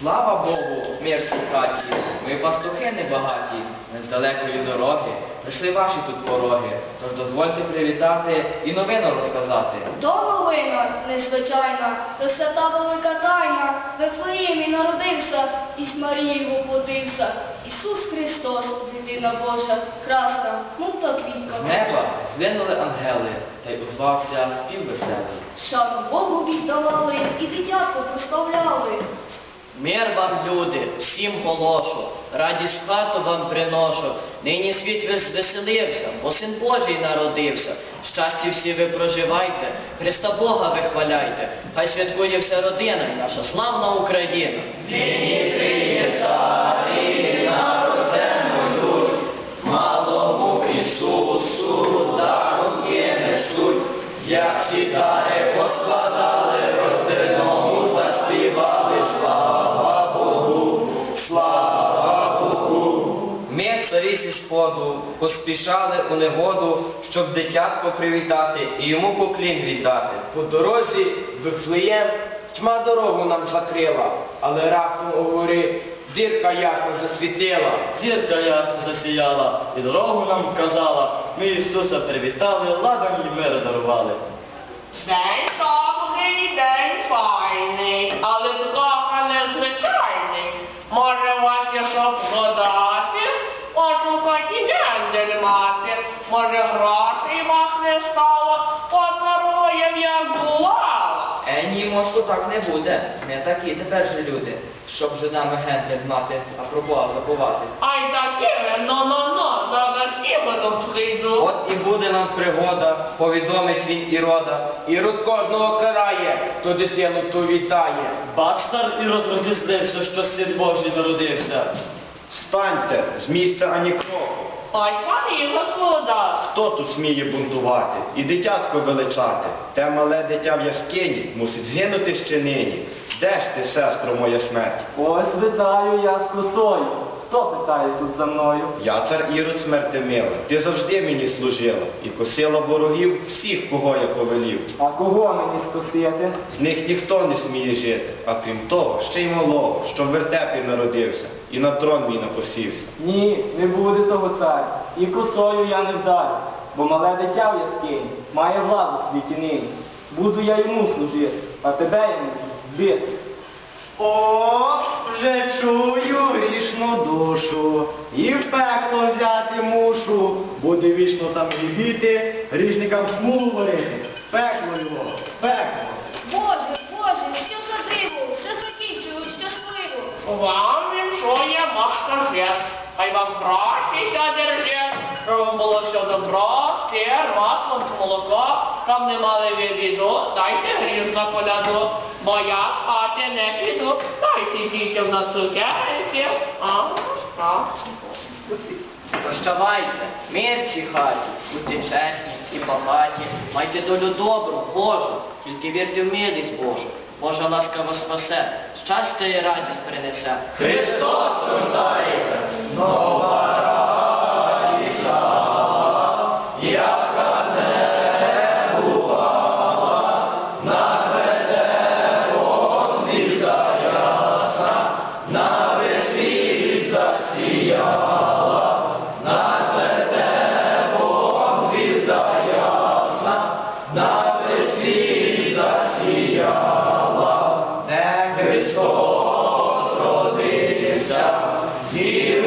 Слава Богу, мир в хаті. Ми пастухи небагаті, ми з далекої дороги. Прийшли ваші тут пороги. Тож дозвольте привітати і новину розказати. То новина незвичайна, свята велика тайна, Вифлеємі народився, і з Марією воплотився. Ісус Христос, дитина Божа, красна, мов та квітка. З неба злинули ангели, та й узвався спів веселий. Шану Богу віддавали і дитятко прославляли. Мир вам, люди, всім голошу, радість хату вам приношу. Нині світ веселився, звеселився, бо син Божий народився. Щасті всі ви проживайте, Христа Бога вихваляйте. Хай святкує вся родина і наша славна Україна. Нині криє сходу, поспішали у негоду, щоб дитятко привітати і йому поклін віддати. По дорозі в Вифлеєм тьма дорогу нам закрила, але раптом у горі зірка ясно засвітила. Зірка ясно засіяла і дорогу нам вказала. Ми Ісуса привітали, ладом і мир дарували. День добрий, день файний, але трохи незвичайний. Може, вас є що згадати, може, хоч і мати, може, грошей вас не стало, подаруєм, як бувало. Е, ні, мошку так не буде. Не такі тепер же люди, щоб же нами гендель мати, а про Бога забувати. Ай такими, ну-ну-ну, зараз ібодом прийду. От і буде нам пригода, повідомить він і рода. І руд кожного карає, хто дитину ту вітає. Бацтар Ірод розізлився, що син Божий народився. Станьте з місця ані кроку. Ой, пані Господа, Хто тут сміє бунтувати і дитятко величати? Те мале дитя в яскині мусить згинути ще нині. Де ж ти, сестро моя смерть? Ось вітаю я з косою. Хто питає тут за мною? Я цар Ірод смерти мила, ти завжди мені служила і косила ворогів всіх, кого я повелів. А кого мені скосити? З них ніхто не сміє жити, а крім того, ще й малого, що в вертепі народився, і на трон мій напосівся. Ні, не буде того царя. І косою я не вдарю, бо мале дитя в яскині має владу в світі нині. Буду я йому служити, а тебе я мушу збити. О, вже чую грішну душу, і в пекло взяти мушу, буде вічно там грібіти, грішникам смугу варити. Пекло його, пекло. Боже, Боже, що за диво, все закінчилось щасливо. вам Машка Жест. Хай вам гроші ся держить, щоб вам було все добро, сир, масло, молоко, щоб не мали ви біду, дайте гріх на коляду, бо я з хати не піду, дайте дітям на цукерки, а, а. Прощавайте, мир в цій хаті, будьте чесні і багаті, майте долю добру, Божу, тільки вірте в милість Божу. Божа ласка вас спасе, щастя і радість принесе. Христос родився,